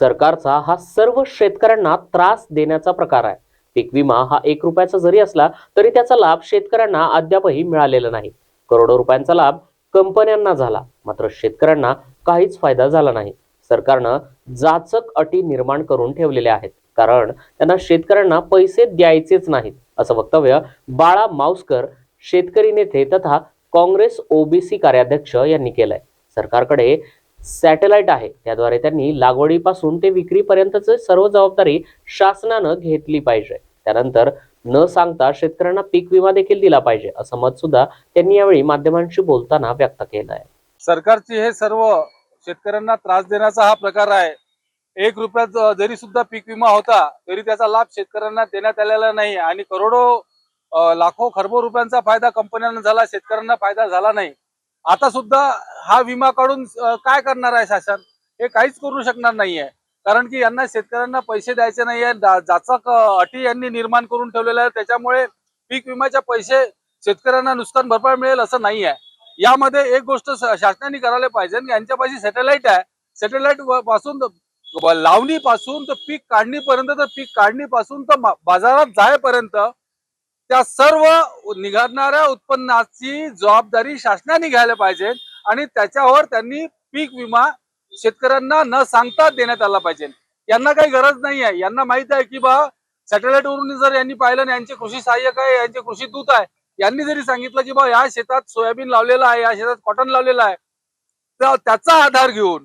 सरकारचा हा सर्व शेतकऱ्यांना त्रास देण्याचा प्रकार आहे. पीक विमा हा एक रुपयाचा जरी असला तरी त्याचा लाभ शेतकऱ्यांना अद्यापही मिळालेला नाही. करोडो रुपयांचा लाभ कंपन्यांना झाला मात्र शेतकऱ्यांना काहीच फायदा झाला नाही. सरकारनं जाचक अटी निर्माण करून ठेवलेल्या आहेत कारण त्यांना शेतकऱ्यांना पैसे द्यायचेच नाहीत असं वक्तव्य बाळा माऊसकर शेतकरी नेते तथा काँग्रेस ओबीसी कार्याध्यक्ष यांनी केलंय. सरकारकडे सॅटेलाइट आहे. त्याद्वारे त्यांनी लागवडीपासून ते विक्रीपर्यंतची सर्व जबाबदारी शासनानं घेतली पाहिजे. त्यानंतर न सांगता शेतकऱ्यांना पीक विमा देखील दिला पाहिजे असं मत सुद्धा त्यांनी यावेळी माध्यमांशी बोलताना व्यक्त केलं आहे. सरकारचे हे सर्व शेतकऱ्यांना त्रास देण्याचा हा प्रकार आहे. एक रुपयात जरी सुद्धा पीक विमा होता तरी त्याचा लाभ शेतकऱ्यांना देण्यात आलेला नाही आणि करोडो लाखो खरबो रुपयांचा फायदा कंपन्यांना झाला शेतकऱ्यांना फायदा झाला नाही. आता सुद्धा हा विमा काढून काय करणार आहे शासन? हे काहीच करू शकणार नाहीये. कारण की यांना शेतकऱ्यांना पैसे द्यायचे नाहीये. ज्याचा अटी यांनी निर्माण करून ठेवलेल्या आहेत. त्याच्यामुळे पीक विम्याचे पैसे शेतकऱ्यांना नुकसान भरपाई मिळेल असं नाही आहे यामध्ये एक गोष्ट शासनाने करायला पाहिजे की यांच्यापाशी सॅटेलाइट आहे. सॅटेलाइटपासून लावणीपासून तर पीक काढणीपर्यंत तर पीक काढणीपासून तर बाजारात जायपर्यंत त्या सर्व निघणाऱ्या उत्पन्नाची जबाबदारी शासनाने घ्यायला पाहिजे आणि त्याच्यावर त्यांनी पीक विमा शेतकऱ्यांना न सांगता देण्यात आला पाहिजे. यांना काही गरज नाही आहे. यांना माहीत आहे की बा सॅटेलाइट वरून जर यांनी पाहिलं यांचे कृषी सहाय्यक आहे यांचे कृषी दूत आहे यांनी जरी सांगितलं की बा या शेतात सोयाबीन लावलेलं आहे या शेतात कॉटन लावलेलं आहे तर त्याचा आधार घेऊन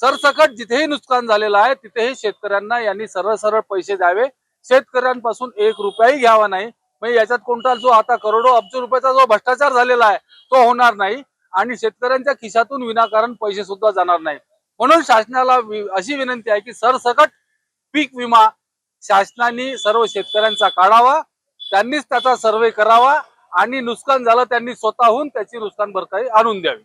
सरसकट जिथेही नुकसान झालेलं आहे तिथेही शेतकऱ्यांना यांनी सरळ सरळ पैसे द्यावे. शेतकऱ्यांपासून एक रुपयाही घ्यावा नाही. म्हणजे याच्यात कोणता जो आता करोडो अब्ज रुपयाचा जो भ्रष्टाचार झालेला आहे तो होणार नाही. आणि शेतकऱ्यांच्या खिशातून विनाकारण पैसे सुद्धा जाणार नाही. म्हणून शासनाला अशी विनंती आहे की सरसकट पीक विमा शासनाने सर्व शेतकऱ्यांचा काढावा त्यांनीच त्याचा सर्वे करावा आणि नुकसान झालं त्यांनी स्वतःहून त्याची नुकसान भरपाई आणून द्यावी.